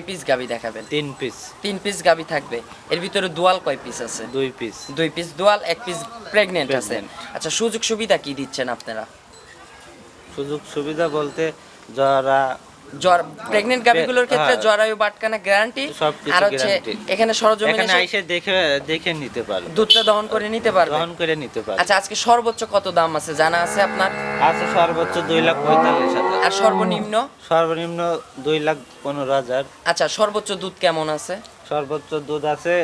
কয় পিস গাবি দেখাবেন? তিন পিস তিন পিস গাবি থাকবে। এর ভিতরে দুয়াল কয় পিস আছে? দুই পিস দুই পিস দুয়াল এক পিস প্রেগনেন্ট আছে। আচ্ছা সুযোগ সুবিধা কি দিচ্ছেন আপনারা? সুযোগ সুবিধা বলতে যারা জ্বর প্রেগনেন্ট গাবিগুলোর ক্ষেত্রে হ্যাঁ। জরায়ু বাটকানা গ্যারান্টি আর হচ্ছে এখানে সরজমিনে এসে দেখে দেখে নিতে পারবে। দুধটা দহন করে নিতে পারবে? গ্রহণ করে নিতে পারবে। আচ্ছা আজকে সর্বোচ্চ কত দাম আছে? জানা আছে আপনার? আছে সর্বোচ্চ দুই লাখ পঁয়তাল্লিশ হাজার। আর সর্বনিম্ন? সর্বনিম্ন দুই লাখ পনেরো হাজার। আচ্ছা সর্বোচ্চ দুধ কেমন আছে? সর্বোচ্চ দুধ আছে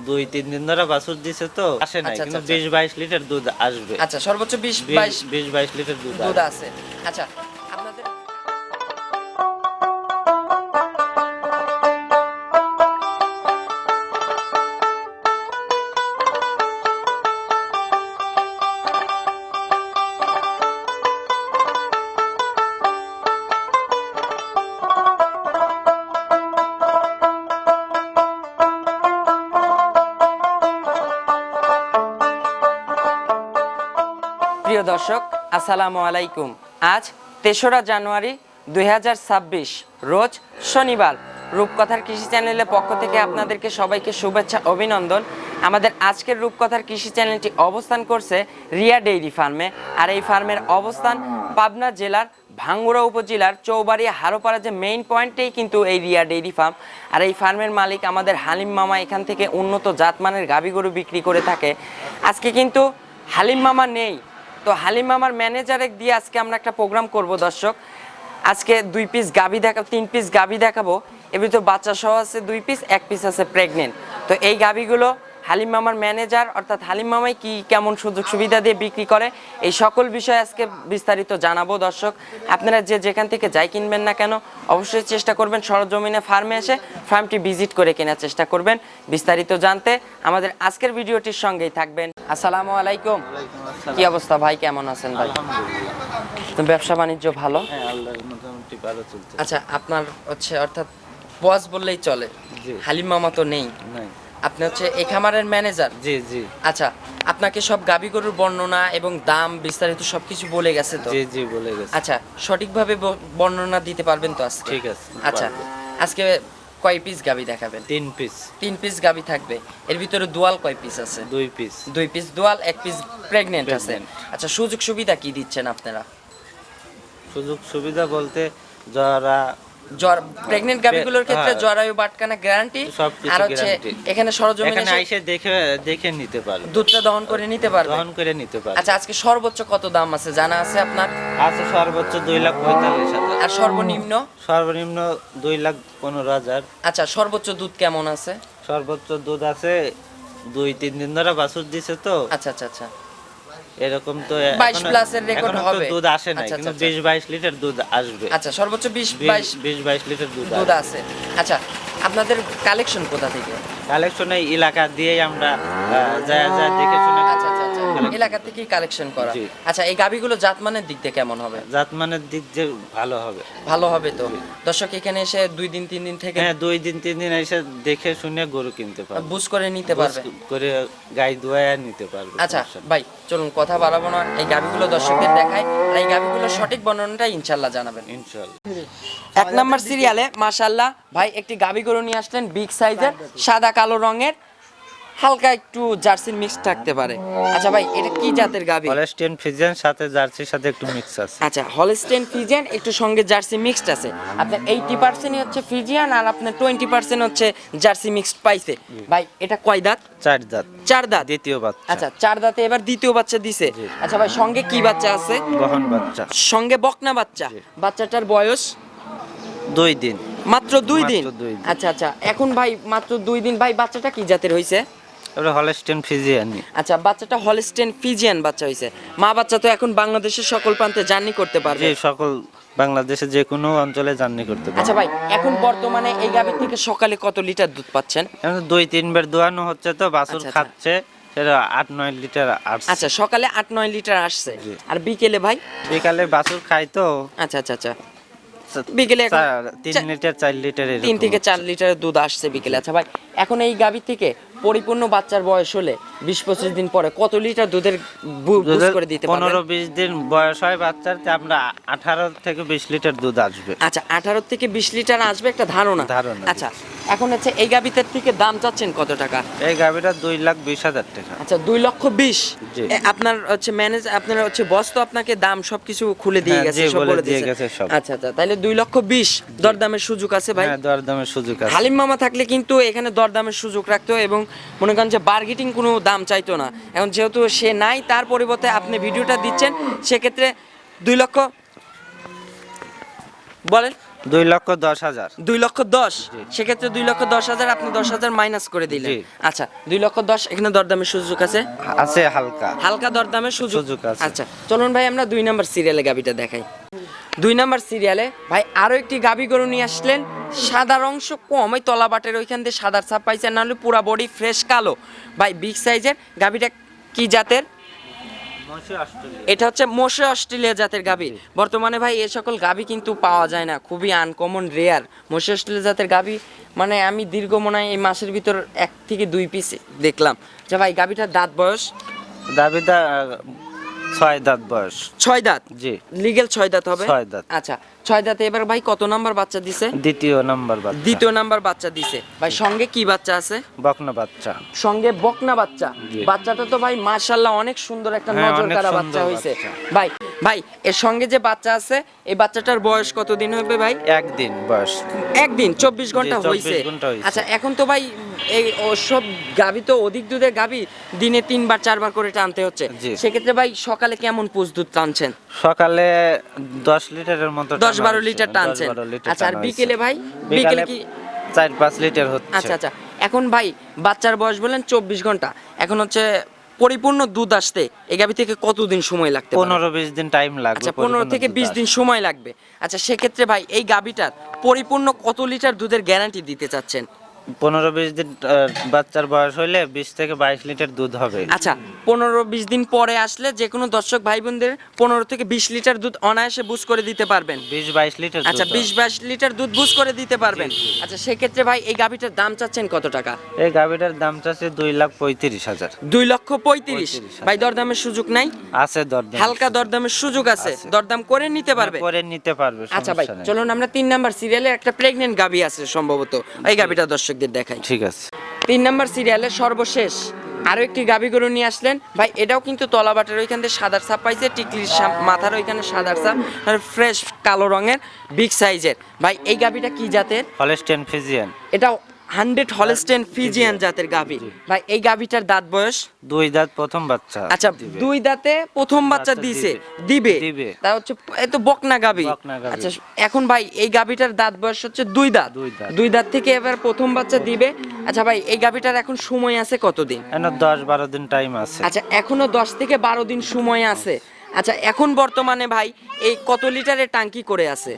দুই তিন দিন ধরে বাছুর দিছে তো আসে না আচ্ছা, কিন্তু আচ্ছা, বিশ বাইশ লিটার দুধ আসবে। আচ্ছা সর্বোচ্চ বিশ বিশ- বাইশ বিশ বাইশ লিটার দুধ দুধ আছে। আচ্ছা দর্শক, আসসালামু আলাইকুম। আজ তেসরা জানুয়ারি দু হাজার ছাব্বিশ, রোজ শনিবার। রূপকথার কৃষি চ্যানেলের পক্ষ থেকে আপনাদেরকে সবাইকে শুভেচ্ছা, অভিনন্দন। আমাদের আজকের রূপকথার কৃষি চ্যানেলটি অবস্থান করছে রিয়া ডেইরি ফার্মে। আর এই ফার্মের অবস্থান পাবনা জেলার ভাঙ্গুড়া উপজেলার চৌবাড়িয়া হারোপাড়া যে মেইন পয়েন্টেই কিন্তু এই রিয়া ডেইরি ফার্ম। আর এই ফার্মের মালিক আমাদের হালিম মামা এখান থেকে উন্নত জাতমানের গাভী গরু বিক্রি করে থাকে। আজকে কিন্তু হালিম মামা নেই। তো হালিম মামার ম্যানেজারে দিয়ে আজকে আমরা একটা প্রোগ্রাম করব, দর্শক। আজকে দুই পিস গাবি দেখাবো তিন পিস গাবি দেখাবো। এর তো বাচ্চা সহ আছে দুই পিস এক পিস আছে প্রেগনেন্ট তো এই গাবিগুলো হালিম মামার ম্যানেজার অর্থাৎ হালিম মামাই কি, কেমন সুযোগ সুবিধা দিয়ে বিক্রি করে, এই সকল বিষয়ে আজকে বিস্তারিত জানাব, দর্শক। আপনারা যে যেখান থেকে যাই কিনবেন না কেন, অবশ্যই চেষ্টা করবেন সরজমিনে ফার্মে এসে ফার্মটি ভিজিট করে কেনার চেষ্টা করবেন। বিস্তারিত জানতে আমাদের আজকের ভিডিওটির সঙ্গেই থাকবেন। আসসালামু আলাইকুম। কি অবস্থা ভাই? কেমন আছেন ভাই? তো ব্যবসা বাণিজ্য ভালো? হ্যাঁ আচ্ছা আপনার হচ্ছে অর্থাৎ বস বললেই চলে। হালিম মামা তো নেই। আপনি হচ্ছে এই খামারের ম্যানেজার জি জি। আচ্ছা আপনাকে সব গাবি গরুর বর্ণনা এবং দাম বিস্তারিত সবকিছু বলে গেছে তো? জি জি বলে গেছে। আচ্ছা সঠিকভাবে বর্ণনা দিতে পারবেন তো আজকে? ঠিক আছে আচ্ছা আজকে কয় পিস গাবি দেখাবেন? তিন পিস তিন পিস গাবি থাকবে। এর ভিতরে দুয়াল কয় পিস আছে? দুই পিস দুই পিস দুয়াল এক পিস প্রেগনেন্ট আছে। আচ্ছা সুযোগ সুবিধা কি দিচ্ছেন আপনারা? সুযোগ সুবিধা বলতে যারা জ্বর ক্ষেত্রে হ্যাঁ। জরায়ু বাটকানা গ্যারান্টি আর হচ্ছে এখানে সরজমিনে এখানে এসে দেখে দেখে নিতে পারবে। দুধটা দহন করে নিতে পারবে? গ্রহণ করে নিতে পারবে। আচ্ছা আজকে সর্বোচ্চ কত দাম আছে? জানা আছে আপনার? আছে সর্বোচ্চ দুই লাখ পঁয়তাল্লিশ হাজার। আর সর্বনিম্ন? সর্বনিম্ন দুই লাখ পনেরো হাজার। আচ্ছা সর্বোচ্চ দুধ কেমন আছে? সর্বোচ্চ দুধ আছে দুই তিন দিন ধরে বাছুর দিছে তো। আচ্ছা আচ্ছা আচ্ছা। এরকম তো 22 প্লাস এর record এখনও তো হবে। দুধ আসে না আচ্ছা, কিন্তু আচ্ছা, বিশ বাইশ লিটার দুধ আসবে। আচ্ছা সর্বোচ্চ বিশ বিশ- বাইশ বিশ বাইশ লিটার দুধ দুধ আছে। আচ্ছা আপনাদের কালেকশন কোথা থেকে? কালেকশনে এলাকা দিয়েই আমরা যা যা দেখে শুনে আচ্ছা আচ্ছা আচ্ছা। এলাকা থেকেই কালেকশন করা। আচ্ছা এই গাবিগুলো জাতমানের দিক দিয়ে কেমন হবে? জাতমানের দিক যে ভালো হবে। ভালো হবে তো? দর্শক এখানে এসে দুই দিন তিন দিন থেকে হ্যাঁ দুই দিন তিন দিন এসে দেখে শুনে গরু কিনতে পারবে। বুঝ করে নিতে পারবে। করে গাই ধোয়া নিতে পারবে। আচ্ছা ভাই চলুন কথা বাড়াবো না। এই গাবিগুলো দর্শকদের দেখায় আর এই গাবিগুলোর সঠিক বর্ণনাটা ইনশাল্লাহ জানাবেন। ইনশাল্লাহ এক নম্বর সিরিয়ালে মাশাল্লাহ ভাই একটি গাবি গরু নিয়ে আসলেন বিগ সাইজের সাদা কালো রঙের হালকা একটু জার্সির মিক্স থাকতে পারে। আচ্ছা ভাই এটা কি জাতের গাবি হলস্টিয়ান ফিজিয়ান সাথে জার্সির সাথে একটু মিক্স আছে। আচ্ছা হলস্টেন ফিজিয়ান একটু সঙ্গে জার্সি মিক্সড আছে। আপনার এইটি পার্সেন্টই হচ্ছে ফিজিয়ান আর আপনার টোয়েন্টি পার্সেন্ট হচ্ছে জার্সি মিক্সড পাইছে। ভাই এটা কয় দাঁত? চার দাঁত। চার দাঁত? দ্বিতীয় বাচ্চা। আচ্ছা চার দাঁতে এবার দ্বিতীয় বাচ্চা দিছে। আচ্ছা ভাই সঙ্গে কি বাচ্চা আছে? বহন বাচ্চা। সঙ্গে বকনা বাচ্চা। বাচ্চাটার বয়স? দুই দিন। মাত্র দুই দিন? আচ্ছা আচ্ছা। এখন ভাই মাত্র দুই দিন। ভাই বাচ্চাটা কি জাতের হয়েছে তারপরে হলস্টিয়ান ফিজিয়ানি আচ্ছা বাচ্চাটা হলস্টেন ফিজিয়ান বাচ্চা হয়েছে মা বাচ্চা তো এখন বাংলাদেশের সকল প্রান্তে জার্নি করতে পারবে। সকল বাংলাদেশে যে কোনো অঞ্চলে জার্নি করতে পারে আচ্ছা ভাই এখন বর্তমানে এই গাভীর থেকে সকালে কত লিটার দুধ পাচ্ছেন? এখন দুই তিনবার দোয়ানো হচ্ছে তো বাছুর আচ্ছা, আচ্ছা। খাচ্ছে সেটা আট নয় লিটার আসছে। আচ্ছা সকালে আট নয় লিটার আসছে। আর বিকেলে ভাই? বিকালে বাছুর খাই তো। আচ্ছা আচ্ছা আচ্ছা। বিকেলে চার- তিন লিটার চার লিটার তিন থেকে চার লিটারের দুধ আসছে বিকেলে। আচ্ছা ভাই এখন এই গাভীর থেকে পরিপূর্ণ বাচ্চার বয়স হলে বিশ পঁচিশ দিন পরে কত লিটার দুধের করে দিতে পনেরো বিশ দিন বয়স হয় বাচ্চার আমরা আঠারো থেকে বিশ লিটার দুধ আসবে। আচ্ছা আঠারো থেকে বিশ লিটার আসবে একটা ধারণা। ধারণা আচ্ছা এখন হচ্ছে এই গাভীটার থেকে দাম চাচ্ছেন কত টাকা? এই গাভিটা দুই লাখ বিশ হাজার টাকা। আচ্ছা দুই লক্ষ বিশ? আপনার হচ্ছে ম্যানেজ আপনার হচ্ছে বস তো আপনাকে দাম সবকিছু খুলে দিয়ে হ্যাঁ, গেছে সব বলে বলে দিয়ে গেছে সব। আচ্ছা আচ্ছা তাহলে দুই লক্ষ বিশ দরদামের সুযোগ আছে ভাই? হ্যাঁ দরদামের সুযোগ আছে। হালিম মামা থাকলে কিন্তু এখানে দরদামের সুযোগ রাখতো এবং মনে করেন যে বার্গেটিং কোনো দাম চাইতো না। এখন যেহেতু সে নাই তার পরিবর্তে আপনি ভিডিওটা দিচ্ছেন সেক্ষেত্রে দুই লক্ষ বলেন? দুই লক্ষ দশ হাজার। দুই লক্ষ দশ? সেক্ষেত্রে দুই লক্ষ দশ হাজার আপনি দশ হাজার মাইনাস করে দিলেন। আচ্ছা দুই লক্ষ দশ এখানে দরদামের সুযোগ আছে? আছে হালকা। হালকা দরদামের সুযোগ। আছে। আচ্ছা চলুন ভাই আমরা দুই নাম্বার সিরিয়ালে গাবিটা দেখাই। দুই নাম্বার সিরিয়ালে ভাই আরও একটি গাবি গরু নিয়ে আসলেন। সাদার অংশ কম ওই তলা বাটের ওইখান দিয়ে সাদার ছাপ না হলে পুরা বডি ফ্রেশ কালো। ভাই বিগ সাইজের গাবিটা কি জাতের? এটা হচ্ছে মোশে অস্ট্রেলিয়া জাতের গাবি বর্তমানে ভাই এ সকল গাবি কিন্তু পাওয়া যায় না খুবই আনকমন রেয়ার মোশে অস্ট্রেলিয়া জাতের গাবি মানে আমি দীর্ঘ মনে হয় এই মাসের ভিতর এক থেকে দুই পিস দেখলাম। যে ভাই গাবিটার দাঁত বয়স? দাবিটা ছয় দাঁত বয়স। ছয় দাঁত? জি। লিগেল ছয় দাঁত হবে? ছয় দাঁত। আচ্ছা ছয় দাঁতে এবার ভাই কত নাম্বার বাচ্চা দিছে? দ্বিতীয় নাম্বার বাচ্চা। দ্বিতীয় নাম্বার বাচ্চা দিছে। ভাই সঙ্গে কি বাচ্চা আছে? বকনা বাচ্চা। সঙ্গে বকনা বাচ্চা। বাচ্চাটা তো ভাই মাশাল্লাহ অনেক সুন্দর একটা হ্যাঁ, নজর কারা বাচ্চা বাচ্চা। ভাই ভাই এর সঙ্গে যে বাচ্চা আছে এই বাচ্চাটার বয়স কতদিন হবে ভাই? একদিন বয়স। একদিন চব্বিশ ঘণ্টা হয়েছে ঘণ্টা হইছে। আচ্ছা এখন তো ভাই এই ওসব গাভি তো অধিক দুধের গাভি দিনে তিনবার চারবার করে টানতে হচ্ছে। সেক্ষেত্রে ভাই সকালে কেমন পুষ দুধ টানছেন? সকালে দশ লিটারের মতো দশ বারো লিটার টানছেন। আচ্ছা আর বিকেলে ভাই? বিকেলে কি চার পাঁচ লিটার হচ্ছে। আচ্ছা আচ্ছা। এখন ভাই বাচ্চার বয়স বলেন চব্বিশ ঘণ্টা। এখন হচ্ছে পরিপূর্ণ দুধ আসতে এই গাভি থেকে কতদিন সময় লাগতে পারে? পনেরো বিশ দিন টাইম লাগবে আচ্ছা পনেরো থেকে বিশ দিন সময় লাগবে। আচ্ছা সেক্ষেত্রে ভাই এই গাভিটার পরিপূর্ণ কত লিটার দুধের গ্যারান্টি দিতে চাচ্ছেন? পনেরো বিশ দিন বাচ্চার বয়স হইলে বিশ থেকে বাইশ লিটার দুধ হবে। আচ্ছা পনেরো বিশ দিন পরে আসলে যে কোনো দর্শক ভাই বোনদের পনেরো থেকে বিশ লিটার দুধ অনায়াসে বুঝ করে দিতে পারবেন। বিশ বাইশ লিটার আচ্ছা বিশ বাইশ লিটার দুধ বুঝ করে দিতে পারবেন। আচ্ছা সেক্ষেত্রে ভাই এই গাভিটার দাম চাচ্ছেন কত টাকা? এই গাভিটার দাম চাচ্ছে দুই লাখ পঁয়ত্রিশ হাজার। দুই লক্ষ পঁয়ত্রিশ। ভাই দরদামের সুযোগ নাই? আছে দরদাম হালকা দরদামের সুযোগ আছে। দরদাম করে নিতে পারবে? করে নিতে পারবে আচ্ছা ভাই চলুন আমরা তিন নাম্বার সিরিয়ালে একটা প্রেগনেন্ট গাবি আছে সম্ভবত। এই গাবিটা দর্শকদের দেখাই। ঠিক আছে। তিন নম্বর সিরিয়ালে সর্বশেষ আরও একটি গাবি গরু নিয়ে আসলেন। ভাই এটাও কিন্তু তলাবাটের ওইখান থেকে সাদার ছাপ পাইছে টিকলির সাপ- মাথার ওইখানে সাদার ছাপ ফ্রেশ কালো রঙের বিগ সাইজের ভাই এই গাবিটা কি জাতের? হলেস্টেন ফিজিয়ান এটাও হান্ড্রেড হলস্টেন ফিজিয়ান জাতের গাবি ভাই এই গাবিটার দাঁত বয়স? দুই দাঁত প্রথম বাচ্চা আচ্ছা দুই দাঁতে প্রথম বাচ্চা দিছে। দিবে। তা হচ্ছে এই তো বকনা গাভী। আচ্ছা এখন ভাই এই গাবিটার দাঁত বয়স হচ্ছে দুই দাঁত। দুই দাঁত। থেকে এবার প্রথম বাচ্চা দিবে। আচ্ছা ভাই এই গাবিটার এখন সময় আছে কতদিন? এখন দশ বারো দিন টাইম আছে। আচ্ছা এখনও দশ থেকে বারো দিন সময় আছে। আচ্ছা এখন বর্তমানে ভাই এই কত লিটারের টাঙ্কি করে আছে?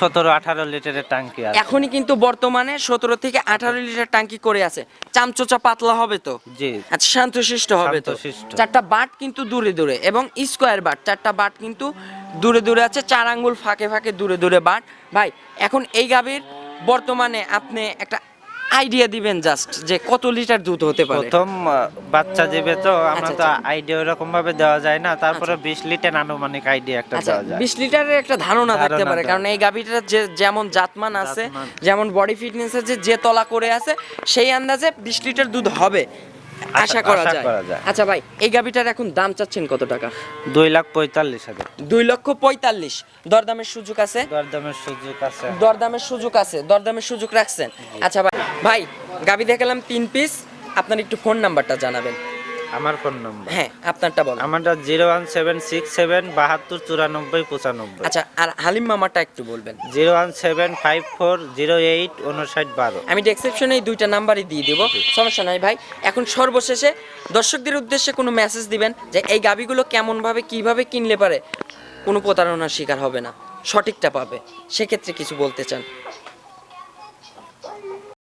সতেরো আঠারো লিটারের টাঙ্কি আছে। এখনই কিন্তু বর্তমানে সতেরো থেকে আঠারো লিটার টাঙ্কি করে আছে। চামচোচা পাতলা হবে তো? জি। আচ্ছা শান্তশিষ্ট হবে তো? চারটা বাট কিন্তু দূরে দূরে এবং স্কোয়ার বাট চারটা বাট কিন্তু দূরে দূরে আছে চার আঙ্গুল ফাঁকে ফাঁকে দূরে দূরে বাট। ভাই এখন এই গাভীর বর্তমানে আপনি একটা আইডিয়া দিবেন জাস্ট যে কত লিটার দুধ হতে পারে? প্রথম বাচ্চা দিবে তো আমরা আচ্ছা, তো আচ্ছা। আইডিয়া ওরকম ভাবে দেওয়া যায় না। তারপরে বিশ লিটার আনুমানিক আইডিয়া একটা আচ্ছা দেওয়া যায়। বিশ লিটারের একটা ধারণা থাকতে পারে কারণ এই গাভীটার যে যেমন জাতমান আছে যেমন বডি ফিটনেস আছে যে তলা করে আছে সেই আন্দাজে বিশ লিটার দুধ হবে। আশা করা যায়। আচ্ছা ভাই এই গাভীটার এখন দাম চাচ্ছেন কত টাকা? দুই লাখ পঁয়তাল্লিশ হাজার। দুই লক্ষ পঁয়তাল্লিশ। দরদামের সুযোগ আছে? দরদামের সুযোগ আছে। দরদামের সুযোগ আছে। দরদামের সুযোগ রাখছেন। আচ্ছা ভাই ভাই গাবি দেখালাম তিন পিস আপনার একটু ফোন নাম্বারটা জানাবেন। আমার ফোন নম্বর হ্যাঁ আপনারটা বল। আমারটা zero one seven six seven বাহাত্তর চুরানব্বই পঁচানব্বই। আচ্ছা আর হালিম মামাটা একটু বলবেন। Zero one seven five four zero eight উনষাট বারো। আমি ডেসক্রিপশনে এই দুইটা নাম্বারই দিয়ে দেবো সমস্যা নাই ভাই। এখন সর্বশেষে দর্শকদের উদ্দেশ্যে কোনো মেসেজ দিবেন যে এই গাবিগুলো কেমনভাবে কীভাবে কিনলে পারে? কোনো প্রতারণার শিকার হবে না। সঠিকটা পাবে। সেক্ষেত্রে কিছু বলতে চান।